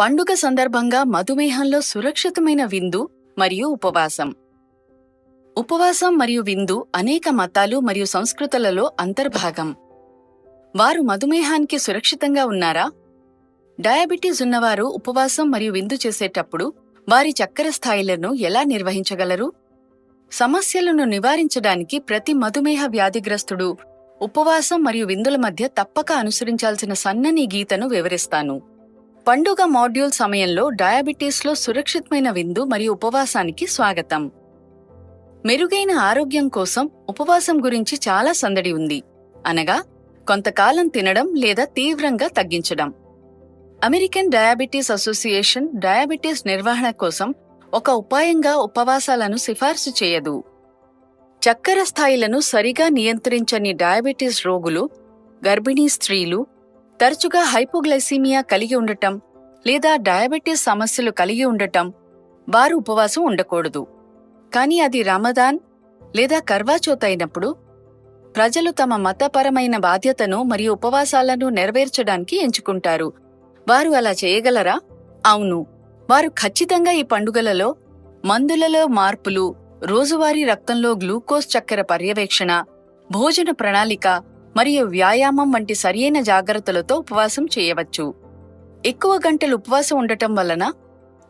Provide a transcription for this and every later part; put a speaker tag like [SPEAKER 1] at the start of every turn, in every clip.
[SPEAKER 1] పండుగ సందర్భంగా మధుమేహంలో సురక్షితమైన విందు మరియు ఉపవాసం. ఉపవాసం మరియు విందు అనేక మతాలు మరియు సంస్కృతులలో అంతర్భాగం. వారు మధుమేహానికి సురక్షితంగా ఉన్నారా? డయాబెటీస్ ఉన్నవారు ఉపవాసం మరియు విందు చేసేటప్పుడు వారి చక్కెర స్థాయిలను ఎలా నిర్వహించగలరు? సమస్యలను నివారించడానికి ప్రతి మధుమేహ వ్యాధిగ్రస్తుడు ఉపవాసం మరియు విందుల మధ్య తప్పక అనుసరించాల్సిన సన్నని గీతను వివరిస్తాను. పండుగ మాడ్యూల్ సమయంలో డయాబెటీస్లో సురక్షితమైన విందు మరియు ఉపవాసానికి స్వాగతం. మెరుగైన ఆరోగ్యం కోసం ఉపవాసం గురించి చాలా సందడి ఉంది. అనగా కొంతకాలం తినడం లేదా తీవ్రంగా తగ్గించడం. అమెరికన్ డయాబెటీస్ అసోసియేషన్ డయాబెటీస్ నిర్వహణ కోసం ఒక ఉపాయంగా ఉపవాసాలను సిఫార్సు చేయదు. చక్కెర స్థాయిలను సరిగా నియంత్రించని డయాబెటీస్ రోగులు గర్భిణీ స్త్రీలు తరచుగా హైపోగ్లైసీమియా కలిగి ఉండటం లేదా డయాబెటీస్ సమస్యలు కలిగి ఉండటం వారు ఉపవాసం ఉండకూడదు. కానీ అది రమదాన్ లేదా కర్వాచౌత్ అయినప్పుడు ప్రజలు తమ మతపరమైన బాధ్యతను మరియు ఉపవాసాలను నెరవేర్చడానికి ఎంచుకుంటారు. వారు అలా చేయగలరా? అవును. వారు ఖచ్చితంగా ఈ పండుగలలో మందులలో మార్పులు రోజువారీ రక్తంలో గ్లూకోజ్ చక్కెర పర్యవేక్షణ భోజన ప్రణాళిక మరియు వ్యాయామం వంటి సరియైన జాగ్రత్తలతో ఉపవాసం చేయవచ్చు. ఎక్కువ గంటలు ఉపవాసం ఉండటం వలన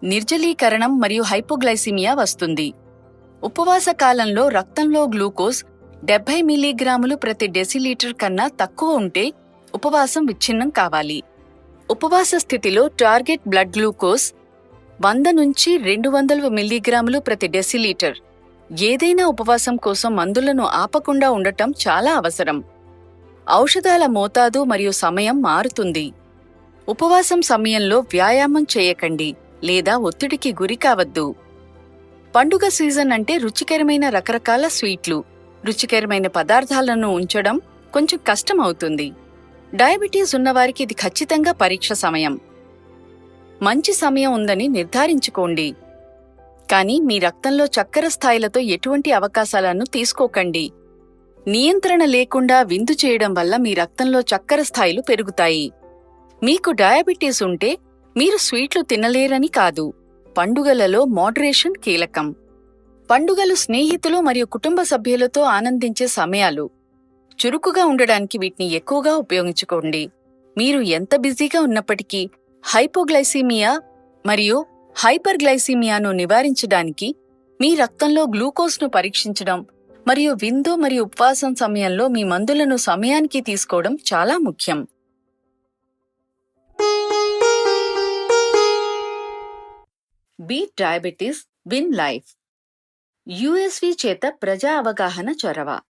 [SPEAKER 1] నిర్జలీకరణం మరియు హైపోగ్లైసిమియా వస్తుంది. ఉపవాస కాలంలో రక్తంలో గ్లూకోజ్ డెబ్బై మిలీగ్రాములు ప్రతి డెసిలీటర్ కన్నా తక్కువ ఉంటే ఉపవాసం విచ్ఛిన్నం కావాలి. ఉపవాస స్థితిలో టార్గెట్ బ్లడ్ గ్లూకోజ్ వంద నుంచి రెండు వందల మిల్లీగ్రాములు ప్రతి డెసిలీటర్. ఏదైనా ఉపవాసం కోసం మందులను ఆపకుండా ఉండటం చాలా అవసరం. ఔషధాల మోతాదు మరియు సమయం మారుతుంది. ఉపవాసం సమయంలో వ్యాయామం చేయకండి లేదా ఒత్తిడికి గురి కావద్దు. పండుగ సీజన్ అంటే రుచికరమైన రకరకాల స్వీట్లు. రుచికరమైన పదార్థాలను ఉంచడం కొంచెం కష్టం అవుతుంది డయాబెటీస్ ఉన్నవారికి ఇది ఖచ్చితంగా పరీక్ష సమయం. మంచి సమయం ఉందని నిర్ధారించుకోండి. కానీ మీ రక్తంలో చక్కెర స్థాయిలతో ఎటువంటి అవకాశాలను తీసుకోకండి. నియంత్రణ లేకుండా విందు చేయడం వల్ల మీ రక్తంలో చక్కెర స్థాయిలు పెరుగుతాయి. మీకు డయాబెటీస్ ఉంటే మీరు స్వీట్లు తినలేరని కాదు. పండుగలలో మోడరేషన్ కీలకం. పండుగలు స్నేహితులు మరియు కుటుంబ సభ్యులతో ఆనందించే సమయాలు. చురుకుగా ఉండడానికి వీటిని ఎక్కువగా ఉపయోగించుకోండి. మీరు ఎంత బిజీగా ఉన్నప్పటికీ హైపోగ్లైసీమియా మరియు హైపర్గ్లైసీమియాను నివారించడానికి మీ రక్తంలో గ్లూకోజ్ను పరీక్షించడం మరియు విందు మరియు ఉపవాసం సమయంలో మీ మందులను సమయానికి తీసుకోవడం చాలా ముఖ్యం. Beat diabetes win life. USV చేత ప్రజా అవగాహన చొరవ.